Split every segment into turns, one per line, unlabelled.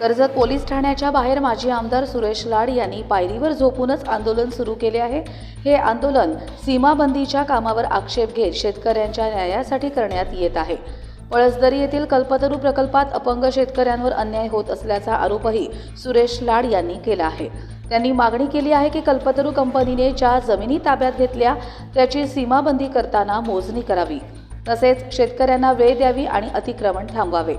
Karjat police ठाण्याच्या बाहेर माजी आमदार सुरेश लाड यांनी पायरीवर झोपूनच आंदोलन सुरू केले आहे. हे आंदोलन सीमाबंदीच्या कामावर आक्षेप घेत शेतकऱ्यांच्या न्यायासाठी करण्यात येत आहे. पळसदरी येथील कल्पतरू प्रकल्पात अपंग शेतकऱ्यांवर अन्याय होत असल्याचा आरोपही सुरेश लाड यांनी केला आहे. त्यांनी मागणी केली आहे की कल्पतरू कंपनीने ज्या जमिनी ताब्यात घेतल्या त्याची सीमाबंदी करताना मोजणी करावी. तसेच शेतकऱ्यांना वेळ द्यावी आणि अतिक्रमण थांबवावे.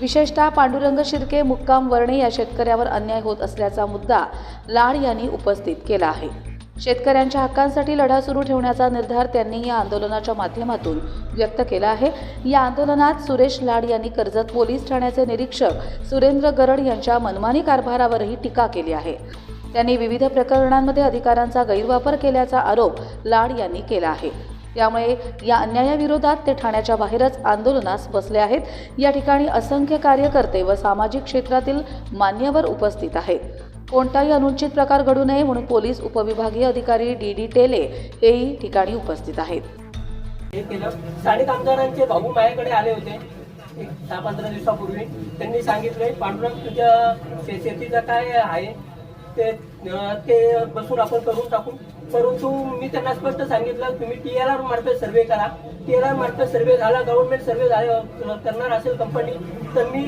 विशेषतः पांडुरंग शिर्के मुक्काम वर्णे या शेतकऱ्यावर अन्याय होत असल्याचा मुद्दा लाड यांनी उपस्थित केला आहे. शेतकऱ्यांच्या हक्कांसाठी लढा सुरू ठेवण्याचा निर्धार त्यांनी या आंदोलनाच्या माध्यमातून व्यक्त केला आहे. या आंदोलनात सुरेश लाड यांनी कर्जत पोलीस ठाण्याचे निरीक्षक सुरेंद्र गरड यांच्या मनमानी कारभारावरही टीका केली आहे. त्यांनी विविध प्रकरणांमध्ये अधिकारांचा गैरवापर केल्याचा आरोप लाड यांनी केला आहे. त्यामुळे या अन्यायाविरोधात ते ठाण्याच्या बाहेरच आंदोलनास बसले आहेत. या ठिकाणी असंख्य कार्यकर्ते व सामाजिक क्षेत्रातील मान्यवर उपस्थित आहेत. कोणताही अनुचित प्रकार घडू नये म्हणून पोलीस उपविभागीय अधिकारी डी डी टेले हेही ठिकाणी उपस्थित आहेत.
साडे कामगारांचे स्थानिक भाऊ माझ्याकडे आले होते. एक दहा पंधरा दिवसापूर्वी. त्यांनी सांगितले पांडुरंग तुझ्या शेतीचा काय आहे? ते ते बसून आपण करून टाकू. परंतु मी त्यांना स्पष्ट सांगितलं तुम्ही टी एल आर मार्फत सर्वे करा. टी एल आर मार्फत सर्वे झाला गव्हर्नमेंट सर्वे करणार असेल कंपनी तर मी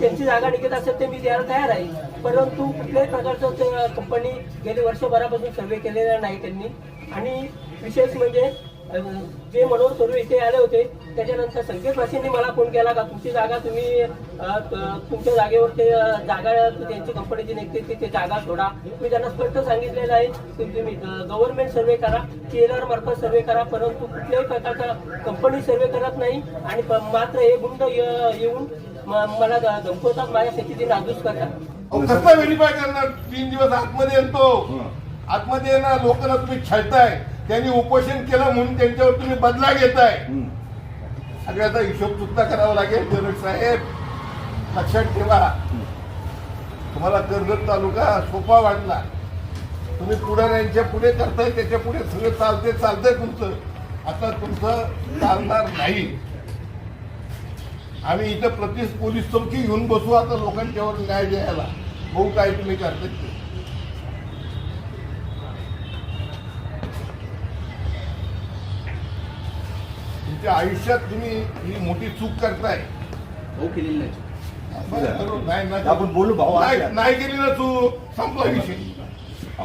त्यांची जागा निघत असेल ते मी द्यायला तयार आहे. परंतु कुठल्याही प्रकारचं कंपनी गेले वर्षभरापासून सर्वे केलेला नाही त्यांनी. आणि विशेष म्हणजे जे मनोहर सोरू इथे आले होते त्याच्यानंतर संकेत भाषेंनी मला फोन केला का तुमची जागा तुम्ही तुमच्या जागेवर ते जागा त्यांची कंपनीची निघते ती ते जागा सोडा. मी त्यांना स्पष्ट सांगितलेलं आहे की तुम्ही गव्हर्नमेंट सर्वे करा केलर मार्फत सर्वे करा परंतु कुठल्याही प्रकारचा कंपनी सर्वे करत नाही आणि मात्र हे गुंड येऊन मला धमकवतात माझ्या शेतीची नादूस करतात.
कसं व्हेरीफाय करणार? तीन दिवस आतमध्ये येतो. आतमध्ये येणार लोकांना तुम्ही छळताय. त्यांनी उपोषण केलं म्हणून त्यांच्यावर तुम्ही बदला घेताय. सगळ्याचा हिशोब चुकता करावा लागेल जनक साहेब. लक्षात ठेवा. तुम्हाला कर्जत तालुका सोपा वाटला. तुम्ही पुढाऱ्यांच्या पुढे करताय त्याच्या पुढे सगळं चालते चालतंय तुमचं. आता तुमचं चालणार नाही. आम्ही इथं प्रति पोलीस चौकी घेऊन बसू आता लोकांच्यावर न्याय द्यायला. भाऊ काय तुम्ही करताय? ते तुमच्या आयुष्यात तुम्ही ही मोठी चूक करताय.
भाऊ केलेली नाही.
बरं, नाही नाही.
आपण बोलू भाऊ
नाही. नाही केली ना चूक. संपला विषय.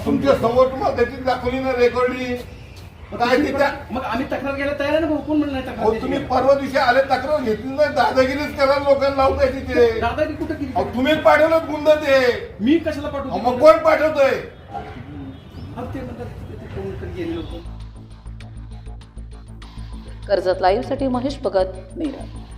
तुमच्यासमोर तुम्हाला त्याची दाखवली ना रेकॉर्डिंग. काय ते त्या
मग आम्ही तक्रार घ्यायला तयार आहे ना भाऊ? कोण म्हणलं नाही तक्रार द्यायची?
तुम्ही परवा दिवशी आले तक्रार घेतली नाही. दादागिरीच करा लोकांना लावताय तिथे.
दादागिरी कुठं केली
अहो, तुम्ही पाठवलं गुंड ते.
मी कशाला
अहो,
पाठवतो
मग कोण पाठवतोय?
हा, ते म्हणतात ते गेले लोक
कर्जत लाईव्हसाठी महेश भगत नेरळ